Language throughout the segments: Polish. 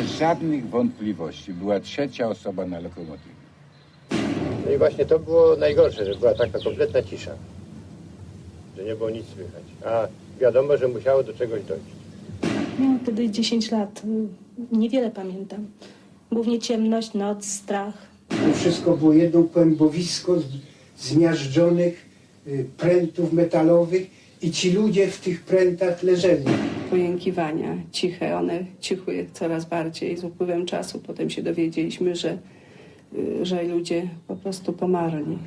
Bez żadnych wątpliwości była trzecia osoba na lokomotywie. No i właśnie to było najgorsze, że była taka kompletna cisza. Że nie było nic słychać. A wiadomo, że musiało do czegoś dojść. Miałam wtedy 10 lat. Niewiele pamiętam. Głównie ciemność, noc, strach. To wszystko było jedno kłębowisko zmiażdżonych y, prętów metalowych i ci ludzie w tych prętach leżeli. Pojękiwania ciche, one cichły coraz bardziej z upływem czasu. Potem się dowiedzieliśmy, że, y, że ludzie po prostu pomarli.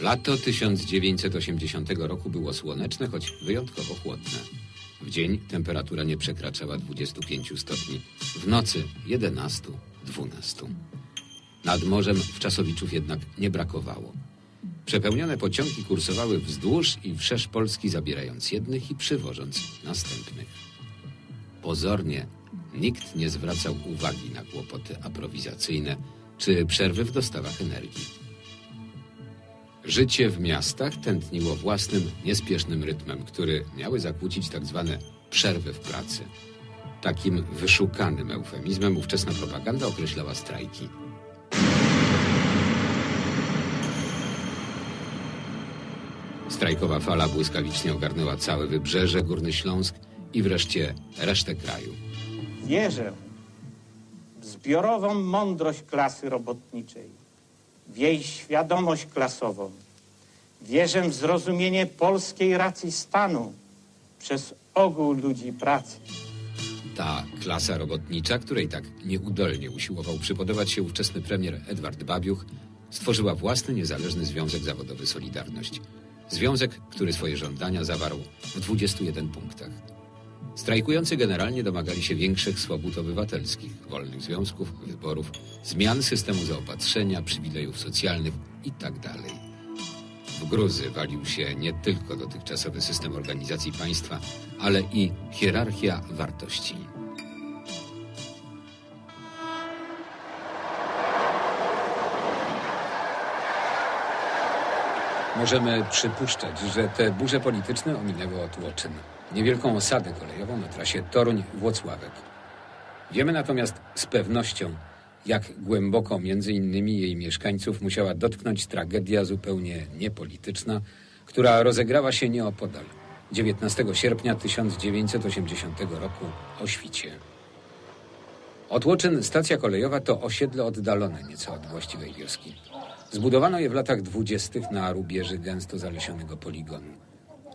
Lato 1980 roku było słoneczne, choć wyjątkowo chłodne. W dzień temperatura nie przekraczała 25 stopni, w nocy 11-12. Nad morzem w jednak nie brakowało. Przepełnione pociągi kursowały wzdłuż i wszerz Polski, zabierając jednych i przywożąc następnych. Pozornie nikt nie zwracał uwagi na kłopoty aprowizacyjne czy przerwy w dostawach energii. Życie w miastach tętniło własnym, niespiesznym rytmem, który miały zakłócić tak zwane przerwy w pracy. Takim wyszukanym eufemizmem ówczesna propaganda określała strajki. Strajkowa fala błyskawicznie ogarnęła całe wybrzeże, Górny Śląsk i wreszcie resztę kraju. Wierzę w zbiorową mądrość klasy robotniczej, w jej świadomość klasową. Wierzę w zrozumienie polskiej racji stanu przez ogół ludzi pracy. Ta klasa robotnicza, której tak nieudolnie usiłował przypodobać się ówczesny premier Edward Babiuch, stworzyła własny niezależny związek zawodowy Solidarność. Związek, który swoje żądania zawarł w 21 punktach. Strajkujący generalnie domagali się większych swobód obywatelskich, wolnych związków, wyborów, zmian systemu zaopatrzenia, przywilejów socjalnych itd. W gruzy walił się nie tylko dotychczasowy system organizacji państwa, ale i hierarchia wartości. Możemy przypuszczać, że te burze polityczne ominęły Otłoczyn, niewielką osadę kolejową na trasie Toruń-Włocławek. Wiemy natomiast z pewnością, jak głęboko między innymi jej mieszkańców musiała dotknąć tragedia zupełnie niepolityczna, która rozegrała się nieopodal 19 sierpnia 1980 roku o świcie. Otłoczyn, stacja kolejowa, to osiedle oddalone nieco od właściwej wioski. Zbudowano je w latach dwudziestych na rubieży gęsto zalesionego poligonu.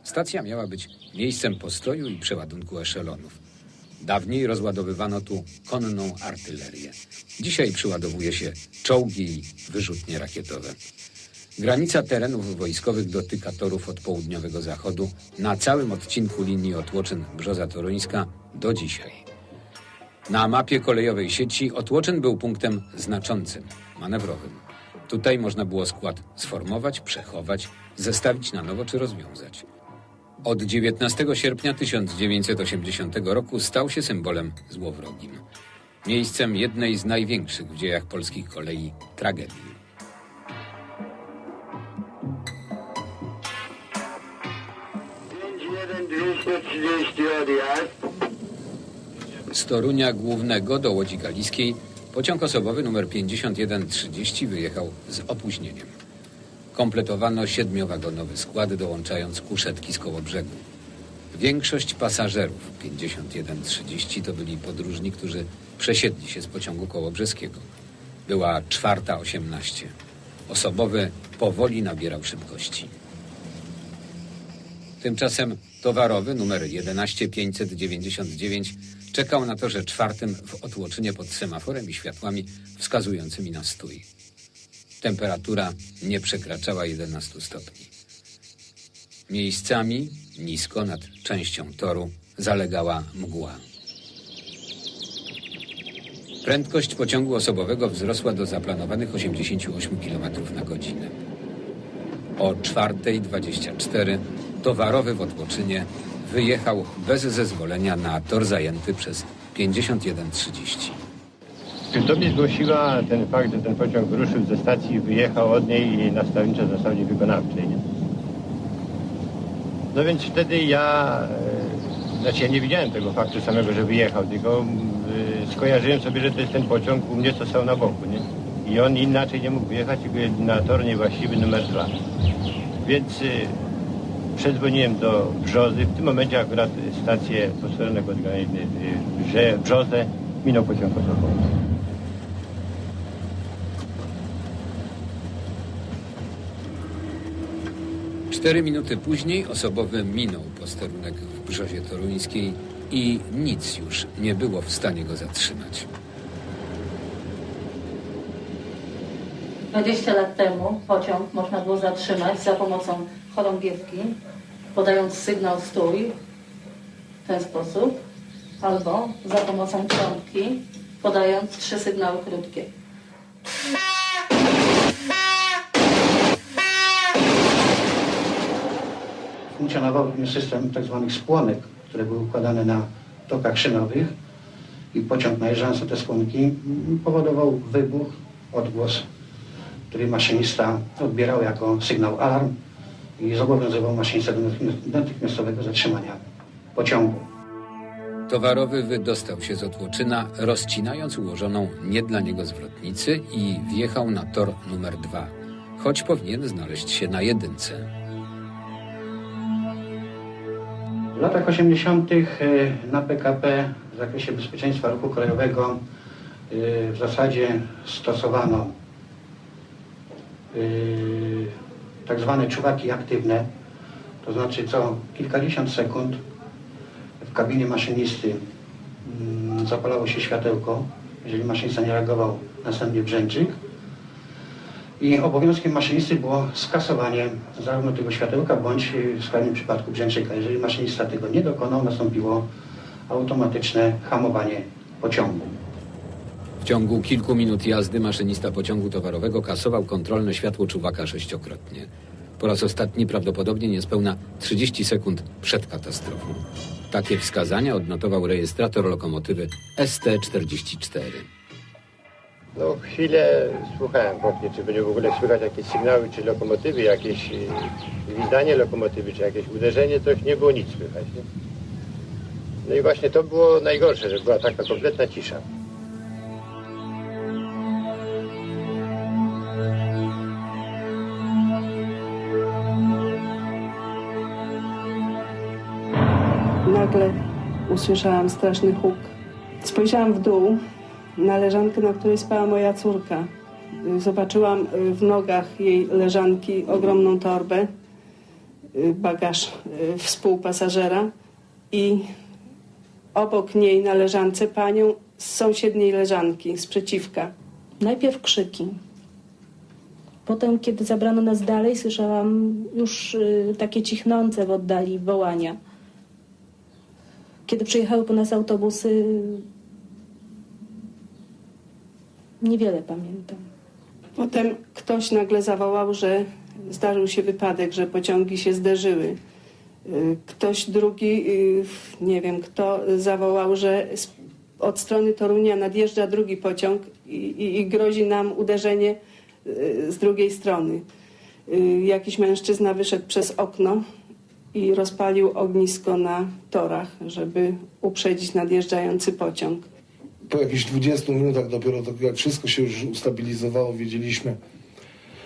Stacja miała być miejscem postoju i przeładunku eszelonów. Dawniej rozładowywano tu konną artylerię. Dzisiaj przyładowuje się czołgi i wyrzutnie rakietowe. Granica terenów wojskowych dotyka torów od południowego zachodu na całym odcinku linii Otłoczyn-Brzoza Toruńska do dzisiaj. Na mapie kolejowej sieci Otłoczyn był punktem znaczącym, manewrowym. Tutaj można było skład sformować, przechować, zestawić na nowo czy rozwiązać. Od 19 sierpnia 1980 roku stał się symbolem złowrogim. Miejscem jednej z największych w dziejach polskich kolei tragedii. Z Torunia Głównego do Łodzi Kaliskiej pociąg osobowy numer 5130 wyjechał z opóźnieniem. Kompletowano siedmiowagonowy skład, dołączając kuszetki z koło brzegu. Większość pasażerów 5130 to byli podróżni, którzy przesiedli się z pociągu kołobrzeskiego. Była czwarta 18. Osobowy powoli nabierał szybkości. Tymczasem towarowy numer 11599 czekał na torze czwartym w Otłoczynie pod semaforem i światłami wskazującymi na stój. Temperatura nie przekraczała 11 stopni. Miejscami, nisko nad częścią toru, zalegała mgła. Prędkość pociągu osobowego wzrosła do zaplanowanych 88 km na godzinę. O 4.24 towarowy w Otłoczynie wyjechał bez zezwolenia na tor zajęty przez 51.30. Do mnie zgłosiła ten fakt, że ten pociąg ruszył ze stacji wyjechał od niej i na stawnicze zasadzie wykonawczej. Nie? No więc wtedy ja, e, znaczy ja nie widziałem tego faktu samego, że wyjechał, tylko e, skojarzyłem sobie, że to jest ten pociąg u mnie, co stał na boku, nie? I on inaczej nie mógł wyjechać, na tor niewłaściwy numer dwa. Więc e, przedzwoniłem do Brzozy. W tym momencie akurat stację posterunek od granicy, e, że Brzozę minął pociąg osobowy. Cztery minuty później osobowy minął posterunek w Brzozie Toruńskiej i nic już nie było w stanie go zatrzymać. 20 lat temu pociąg można było zatrzymać za pomocą chorągiewki, podając sygnał stój w ten sposób, albo za pomocą trąbki, podając trzy sygnały krótkie. funkcjonował system tzw. spłonek, które były układane na tokach szynowych i pociąg najeżdżając na te spłonki powodował wybuch, odgłos, który maszynista odbierał jako sygnał alarm i zobowiązywał maszynistę do natychmi- natychmiastowego zatrzymania pociągu. Towarowy wydostał się z otłoczyna, rozcinając ułożoną nie dla niego zwrotnicy i wjechał na tor numer dwa, choć powinien znaleźć się na jedynce. W latach 80. na PKP w zakresie bezpieczeństwa ruchu kolejowego y, w zasadzie stosowano y, tak zwane czuwaki aktywne, to znaczy co kilkadziesiąt sekund w kabinie maszynisty mm, zapalało się światełko, jeżeli maszynista nie reagował, następnie brzęczyk. I obowiązkiem maszynisty było skasowanie zarówno tego światełka, bądź y, w skrajnym przypadku brzęczyka. Jeżeli maszynista tego nie dokonał, nastąpiło automatyczne hamowanie pociągu. W ciągu kilku minut jazdy maszynista pociągu towarowego kasował kontrolne światło czuwaka sześciokrotnie. Po raz ostatni prawdopodobnie niespełna 30 sekund przed katastrofą. Takie wskazania odnotował rejestrator lokomotywy ST-44. No chwilę słuchałem chłopnie, czy będzie w ogóle słychać jakieś sygnały, czy lokomotywy, jakieś y, gwizdanie lokomotywy, czy jakieś uderzenie, coś nie było nic słychać. Nie? No i właśnie to było najgorsze, że była taka kompletna cisza. Usłyszałam straszny huk. Spojrzałam w dół na leżankę, na której spała moja córka. Zobaczyłam y, w nogach jej leżanki ogromną torbę, y, bagaż y, współpasażera i obok niej na leżance panią z sąsiedniej leżanki, sprzeciwka. Najpierw krzyki. Potem, kiedy zabrano nas dalej, słyszałam już takie cichnące w oddali wołania. Kiedy przyjechały po nas autobusy, niewiele pamiętam. Potem ktoś nagle zawołał, że zdarzył się wypadek, że pociągi się zderzyły. Y, Ktoś drugi, y, nie wiem kto, zawołał, że od strony Torunia nadjeżdża drugi pociąg i, i, i grozi nam uderzenie y, z drugiej strony. Jakiś mężczyzna wyszedł przez okno i rozpalił ognisko na torach, żeby uprzedzić nadjeżdżający pociąg. po jakichś 20 minutach dopiero to jak wszystko się już ustabilizowało, wiedzieliśmy,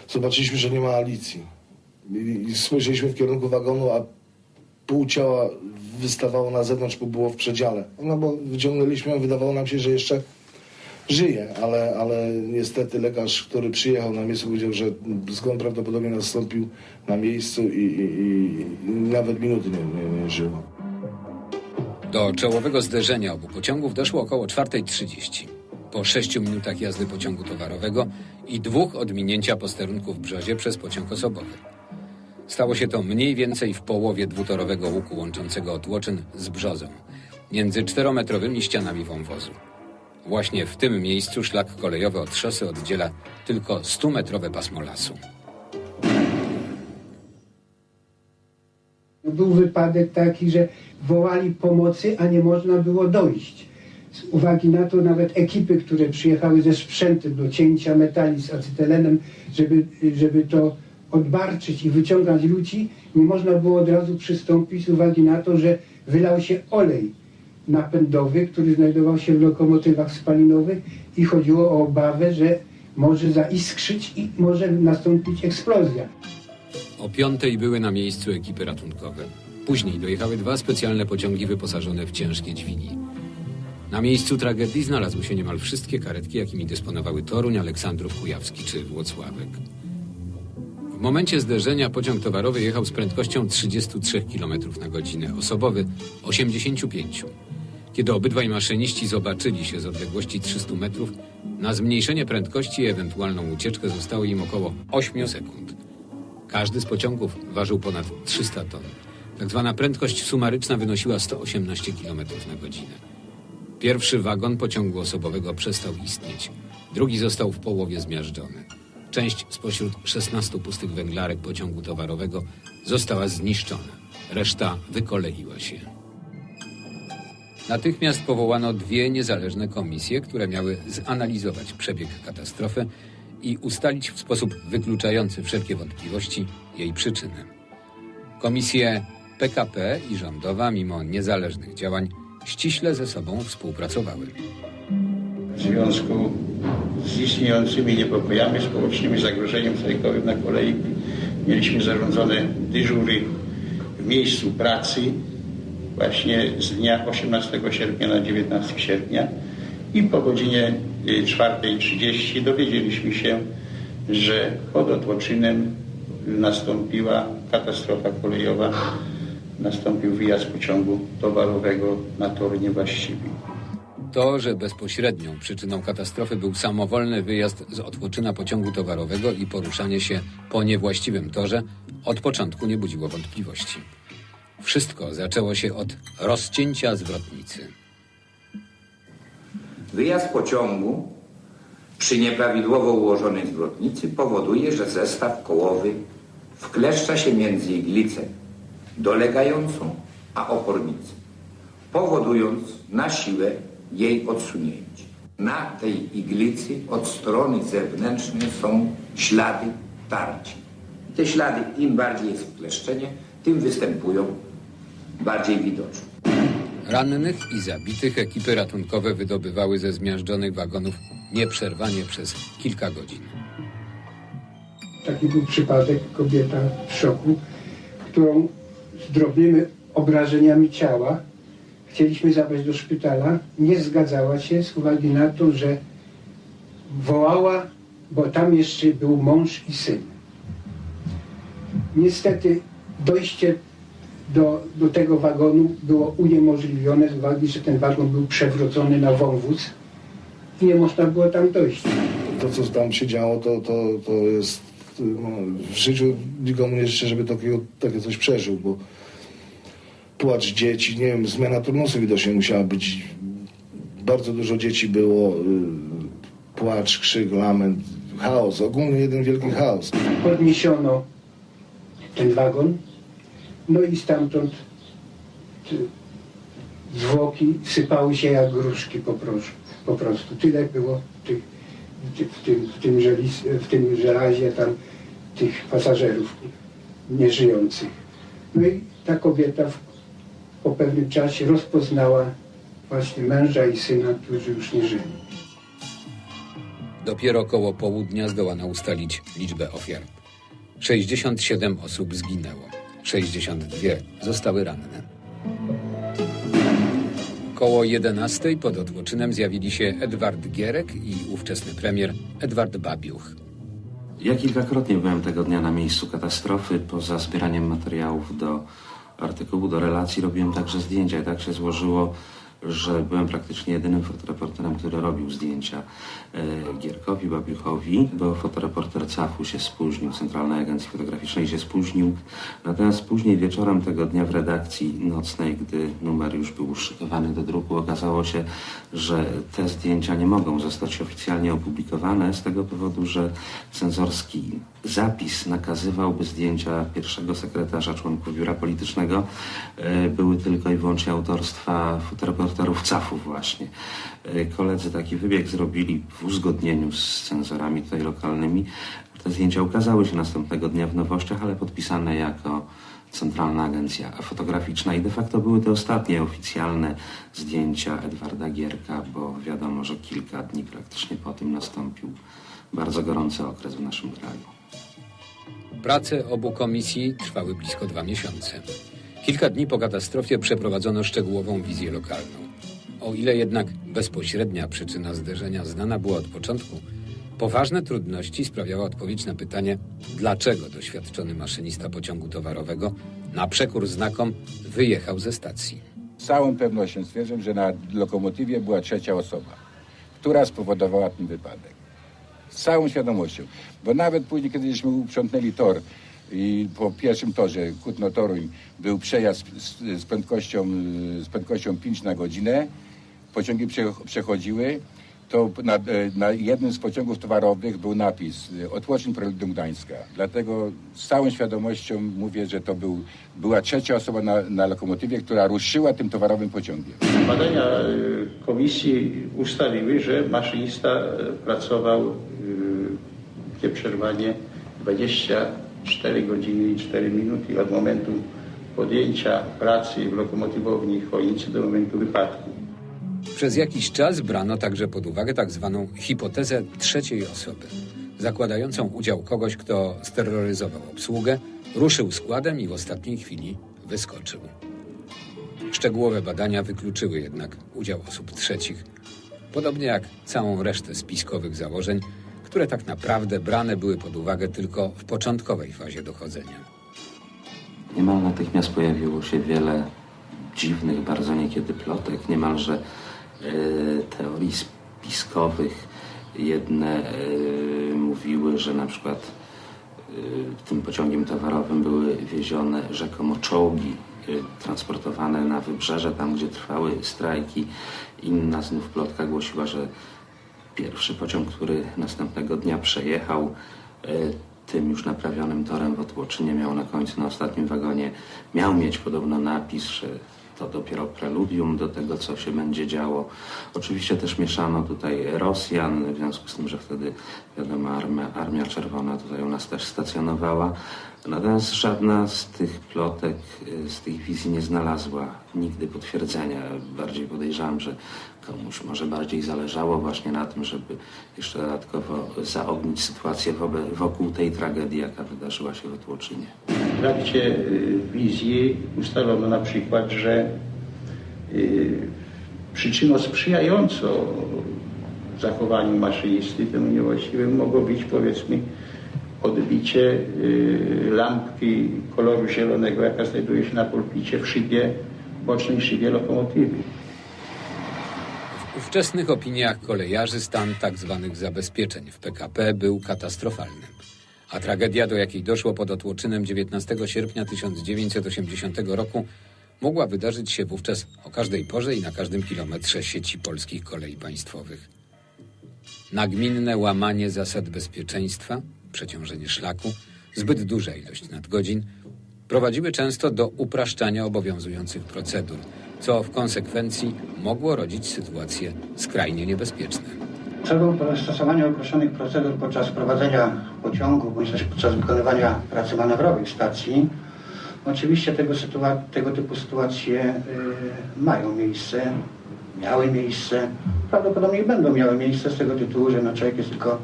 zobaczyliśmy, że nie ma Alicji. I, i w kierunku wagonu, a pół ciała wystawało na zewnątrz, bo było w przedziale. No bo wyciągnęliśmy ją, wydawało nam się, że jeszcze żyje, ale, ale niestety lekarz, który przyjechał na miejsce powiedział, że zgon prawdopodobnie nastąpił na miejscu i, i, i nawet minuty nie, nie, nie żyło. Do czołowego zderzenia obu pociągów doszło około 4.30. Po 6 minutach jazdy pociągu towarowego i dwóch od minięcia posterunku w Brzozie przez pociąg osobowy. Stało się to mniej więcej w połowie dwutorowego łuku łączącego Otłoczyn z Brzozą, między czterometrowymi ścianami wąwozu. Właśnie w tym miejscu szlak kolejowy od szosy oddziela tylko 100-metrowe pasmo lasu. Był wypadek taki, że wołali pomocy, a nie można było dojść. z uwagi na to nawet ekipy, które przyjechały ze sprzętem do cięcia metali z acetylenem, żeby, żeby to odbarczyć i wyciągać ludzi, nie można było od razu przystąpić z uwagi na to, że wylał się olej napędowy, który znajdował się w lokomotywach spalinowych i chodziło o obawę, że może zaiskrzyć i może nastąpić eksplozja. O piątej były na miejscu ekipy ratunkowe. Później dojechały dwa specjalne pociągi wyposażone w ciężkie dźwigi. Na miejscu tragedii znalazły się niemal wszystkie karetki, jakimi dysponowały Toruń, Aleksandrów Kujawski czy Włocławek. W momencie zderzenia pociąg towarowy jechał z prędkością 33 km na godzinę, osobowy 85. Kiedy obydwaj maszyniści zobaczyli się z odległości 300 metrów, na zmniejszenie prędkości i ewentualną ucieczkę zostało im około 8 sekund. Każdy z pociągów ważył ponad 300 ton. Tak zwana prędkość sumaryczna wynosiła 118 km na godzinę. Pierwszy wagon pociągu osobowego przestał istnieć. Drugi został w połowie zmiażdżony. Część spośród 16 pustych węglarek pociągu towarowego została zniszczona. Reszta wykoleiła się. Natychmiast powołano dwie niezależne komisje, które miały zanalizować przebieg katastrofy i ustalić w sposób wykluczający wszelkie wątpliwości jej przyczynę. Komisje PKP i rządowa, mimo niezależnych działań, ściśle ze sobą współpracowały. w związku z istniejącymi niepokojami społecznymi, zagrożeniem strajkowym na kolei mieliśmy zarządzone dyżury w miejscu pracy właśnie z dnia 18 sierpnia na 19 sierpnia i po godzinie y, 4.30 dowiedzieliśmy się, że pod Otłoczynem nastąpiła katastrofa kolejowa, nastąpił wyjazd pociągu towarowego na tor niewłaściwy. To, że bezpośrednią przyczyną katastrofy był samowolny wyjazd z Otwoczyna pociągu towarowego i poruszanie się po niewłaściwym torze, od początku nie budziło wątpliwości. Wszystko zaczęło się od rozcięcia zwrotnicy. Wyjazd pociągu przy nieprawidłowo ułożonej zwrotnicy powoduje, że zestaw kołowy wkleszcza się między iglicę dolegającą a opornicę, powodując na siłę jej odsunięcie. Na tej iglicy od strony zewnętrznej są ślady tarci. Te ślady, im bardziej jest wkleszczenie, tym występują bardziej widoczne. Rannych i zabitych ekipy ratunkowe wydobywały ze zmiażdżonych wagonów nieprzerwanie przez kilka godzin. Taki był przypadek, kobieta w szoku, którą z drobnymi obrażeniami ciała chcieliśmy zabrać do szpitala. Nie zgadzała się z uwagi na to, że wołała, bo tam jeszcze był mąż i syn. Niestety dojście do, do tego wagonu było uniemożliwione z uwagi, że ten wagon był przewrócony na wąwóz i nie można było tam dojść. To, co tam się działo, to, to, to jest... No, w życiu nikomu nie życzę, żeby takiego, takie coś przeżył, bo płacz dzieci, nie wiem, zmiana turnusu widocznie musiała być. Bardzo dużo dzieci było, y, płacz, krzyk, lament, chaos, ogólnie jeden wielki chaos. Podniesiono ten wagon, no i stamtąd zwłoki sypały się jak gruszki po, prosz, po prostu. Tyle było tych, ty- w, tym, w, tym żelis, w tym żelazie tam tych pasażerów nieżyjących. No i ta kobieta w, po pewnym czasie rozpoznała właśnie męża i syna, którzy już nie żyli. Dopiero koło południa zdołano ustalić liczbę ofiar. 67 osób zginęło, 62 zostały ranne. Koło 11 pod Otłoczynem zjawili się Edward Gierek i ówczesny premier Edward Babiuch. Ja kilkakrotnie byłem tego dnia na miejscu katastrofy. Poza zbieraniem materiałów do artykułu, do relacji, robiłem także zdjęcia. I tak się złożyło, że byłem praktycznie jedynym fotoreporterem, który robił zdjęcia e, Gierkowi, Babiuchowi, bo fotoreporter CAF-u się spóźnił, Centralnej Agencji Fotograficznej się spóźnił. Natomiast później wieczorem tego dnia w redakcji nocnej, gdy numer już był szykowany do druku, okazało się, że te zdjęcia nie mogą zostać oficjalnie opublikowane z tego powodu, że cenzorski zapis nakazywałby zdjęcia pierwszego sekretarza członków biura politycznego e, były tylko i wyłącznie autorstwa fotoreportera doktorów CAF-u właśnie. E, Koledzy taki wybieg zrobili w uzgodnieniu z cenzorami tutaj lokalnymi. Te zdjęcia ukazały się następnego dnia w nowościach, ale podpisane jako Centralna Agencja Fotograficzna i de facto były to ostatnie oficjalne zdjęcia Edwarda Gierka, bo wiadomo, że kilka dni praktycznie po tym nastąpił bardzo gorący okres w naszym kraju. Prace obu komisji trwały blisko dwa miesiące. Kilka dni po katastrofie przeprowadzono szczegółową wizję lokalną. O ile jednak bezpośrednia przyczyna zderzenia znana była od początku, poważne trudności sprawiała odpowiedź na pytanie, dlaczego doświadczony maszynista pociągu towarowego na przekór znakom wyjechał ze stacji. Z całą pewnością stwierdzam, że na lokomotywie była trzecia osoba, która spowodowała ten wypadek. Z całą świadomością. Bo nawet później, kiedy żeśmy uprzątnęli tor i po pierwszym torze Kutno-Toruń był przejazd z, z, prędkością, z prędkością 5 na godzinę, pociągi prze, przechodziły, to na, e, na jednym z pociągów towarowych był napis y, Otłoczyn Preludium Gdańska. Dlatego z całą świadomością mówię, że to był, była trzecia osoba na, na lokomotywie, która ruszyła tym towarowym pociągiem. Badania e, komisji ustaliły, że maszynista e, pracował e, nieprzerwanie 24 godziny i 4 minuty od momentu podjęcia pracy w lokomotywowni Chojnicy do momentu wypadku. Przez jakiś czas brano także pod uwagę tak zwaną hipotezę trzeciej osoby, zakładającą udział kogoś, kto steroryzował obsługę, ruszył składem i w ostatniej chwili wyskoczył. Szczegółowe badania wykluczyły jednak udział osób trzecich, podobnie jak całą resztę spiskowych założeń, które tak naprawdę brane były pod uwagę tylko w początkowej fazie dochodzenia. Niemal natychmiast pojawiło się wiele dziwnych, bardzo niekiedy plotek, niemalże teorii spiskowych. Jedne e, mówiły, że na przykład e, tym pociągiem towarowym były wiezione rzekomo czołgi e, transportowane na wybrzeże, tam gdzie trwały strajki. Inna znów plotka głosiła, że pierwszy pociąg, który następnego dnia przejechał e, tym już naprawionym torem w Otłoczynie, miał na końcu, na ostatnim wagonie, miał mieć podobno napis, że to dopiero preludium do tego, co się będzie działo. Oczywiście też mieszano tutaj Rosjan, w związku z tym, że wtedy, wiadomo, armia, Armia Czerwona tutaj u nas też stacjonowała. Natomiast żadna z tych plotek, y, z tych wizji nie znalazła nigdy potwierdzenia. Bardziej podejrzewam, że komuś może bardziej zależało właśnie na tym, żeby jeszcze dodatkowo zaognić sytuację wokół tej tragedii, jaka wydarzyła się w Otłoczynie. W trakcie y, wizji ustalono na przykład, że y, przyczyną sprzyjającą zachowaniu maszynisty temu niewłaściwym mogło być powiedzmy odbicie y, lampki koloru zielonego, jaka znajduje się na pulpicie w szybie, bocznej szybie lokomotywy. Ówczesnych opiniach kolejarzy stan tzw. zabezpieczeń w PKP był katastrofalny. A tragedia, do jakiej doszło pod Otłoczynem 19 sierpnia 1980 roku, mogła wydarzyć się wówczas o każdej porze i na każdym kilometrze sieci polskich kolei państwowych. Nagminne łamanie zasad bezpieczeństwa, przeciążenie szlaku, zbyt duża ilość nadgodzin prowadziły często do upraszczania obowiązujących procedur, co w konsekwencji mogło rodzić sytuacje skrajnie niebezpieczne. Co do stosowania określonych procedur podczas prowadzenia pociągu bądź też podczas wykonywania pracy manewrowych stacji, oczywiście tego, tego typu sytuacje y, mają miejsce, miały miejsce, prawdopodobnie będą miały miejsce z tego tytułu, że no, człowiek jest tylko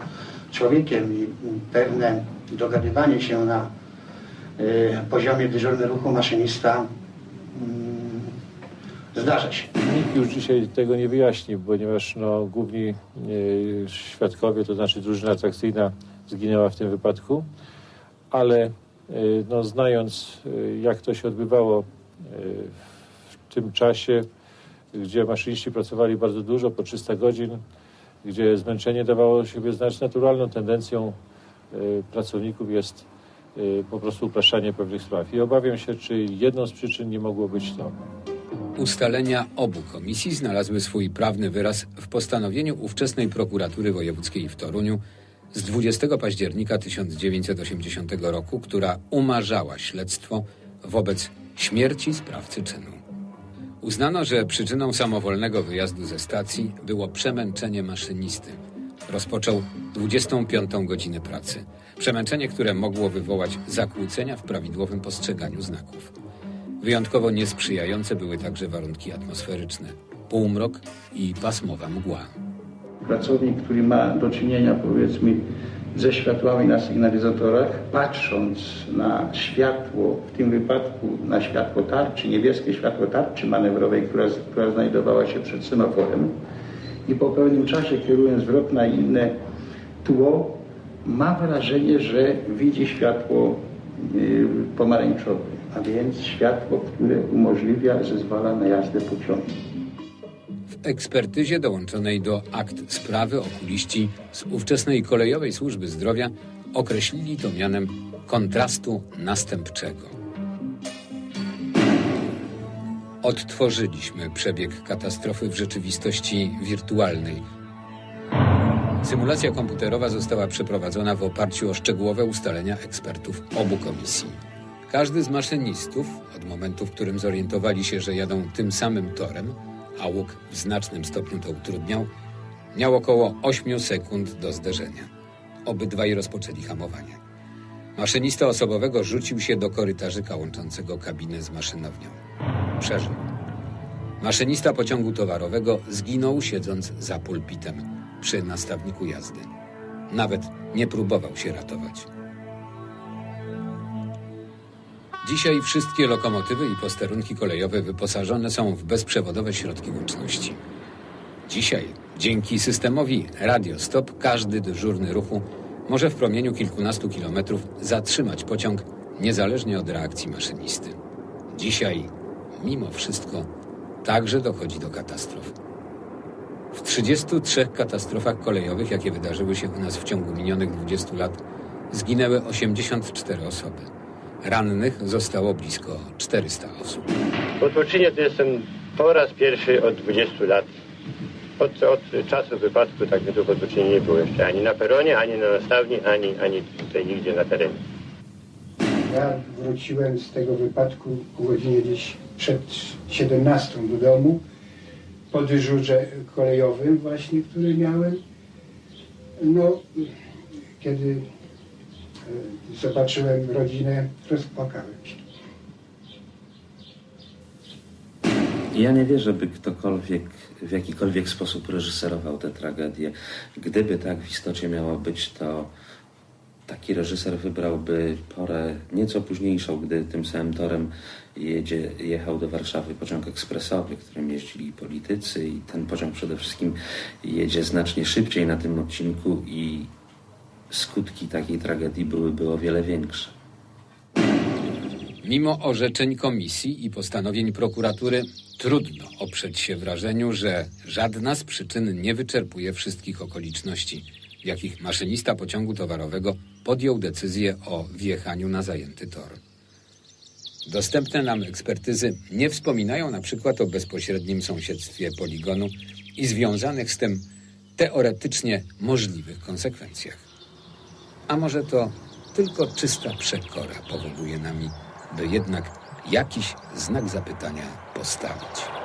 człowiekiem i pewne dogadywanie się na y, poziomie dyżurny ruchu maszynista Nikt już dzisiaj tego nie wyjaśni, ponieważ no, główni e, świadkowie, to znaczy drużyna atrakcyjna zginęła w tym wypadku, ale e, no, znając e, jak to się odbywało e, w tym czasie, gdzie maszyniści pracowali bardzo dużo, po 300 godzin, gdzie zmęczenie dawało siebie znać, naturalną tendencją e, pracowników jest po prostu upraszczanie pewnych spraw. I obawiam się, czy jedną z przyczyn nie mogło być to. Ustalenia obu komisji znalazły swój prawny wyraz w postanowieniu ówczesnej prokuratury wojewódzkiej w Toruniu z 20 października 1980 roku, która umarzała śledztwo wobec śmierci sprawcy czynu. Uznano, że przyczyną samowolnego wyjazdu ze stacji było przemęczenie maszynisty. Rozpoczął 25 godzinę pracy. Przemęczenie, które mogło wywołać zakłócenia w prawidłowym postrzeganiu znaków. Wyjątkowo niesprzyjające były także warunki atmosferyczne. Półmrok i pasmowa mgła. Pracownik, który ma do czynienia powiedzmy ze światłami na sygnalizatorach, patrząc na światło, w tym wypadku na światło tarczy, niebieskie światło tarczy manewrowej, która, która znajdowała się przed semaforem i po pewnym czasie kierując wzrok na inne tło, ma wrażenie, że widzi światło y, pomarańczowe, a więc światło, które umożliwia, zezwala na jazdę pociągu. W ekspertyzie dołączonej do akt sprawy okuliści z ówczesnej kolejowej służby zdrowia określili to mianem kontrastu następczego. Odtworzyliśmy przebieg katastrofy w rzeczywistości wirtualnej. Symulacja komputerowa została przeprowadzona w oparciu o szczegółowe ustalenia ekspertów obu komisji. Każdy z maszynistów, od momentu, w którym zorientowali się, że jadą tym samym torem, a łuk w znacznym stopniu to utrudniał, miał około 8 sekund do zderzenia. Obydwaj rozpoczęli hamowanie. Maszynista osobowego rzucił się do korytarzyka łączącego kabinę z maszynownią. Przeżył. Maszynista pociągu towarowego zginął siedząc za pulpitem przy nastawniku jazdy. Nawet nie próbował się ratować. Dzisiaj wszystkie lokomotywy i posterunki kolejowe wyposażone są w bezprzewodowe środki łączności. Dzisiaj, dzięki systemowi Radio-Stop, każdy dyżurny ruchu może w promieniu kilkunastu kilometrów zatrzymać pociąg niezależnie od reakcji maszynisty. Dzisiaj, mimo wszystko, także dochodzi do katastrof. W 33 katastrofach kolejowych, jakie wydarzyły się u nas w ciągu minionych 20 lat, zginęły 84 osoby. Rannych zostało blisko 400 osób. W Otwoczynie to jestem po raz pierwszy od 20 lat. Od, od czasu wypadku tak w Otwoczynie nie było jeszcze ani na peronie, ani na nastawni, ani, ani tutaj nigdzie na terenie. Ja wróciłem z tego wypadku o godzinie gdzieś przed 17 do domu po dyżurze kolejowym właśnie, który miałem. No, kiedy e, zobaczyłem rodzinę, rozpłakałem się. Ja nie wierzę, by ktokolwiek w jakikolwiek sposób reżyserował tę tragedię. Gdyby tak w istocie miało być, to taki reżyser wybrałby porę nieco późniejszą, gdy tym samym torem jedzie, jechał do Warszawy pociąg ekspresowy, którym jeździli politycy i ten pociąg przede wszystkim jedzie znacznie szybciej na tym odcinku i skutki takiej tragedii byłyby o wiele większe. Mimo orzeczeń komisji i postanowień prokuratury, trudno oprzeć się wrażeniu, że żadna z przyczyn nie wyczerpuje wszystkich okoliczności, w jakich maszynista pociągu towarowego podjął decyzję o wjechaniu na zajęty tor. Dostępne nam ekspertyzy nie wspominają na przykład o bezpośrednim sąsiedztwie poligonu i związanych z tym teoretycznie możliwych konsekwencjach. A może to tylko czysta przekora powoduje nami, by jednak jakiś znak zapytania postawić.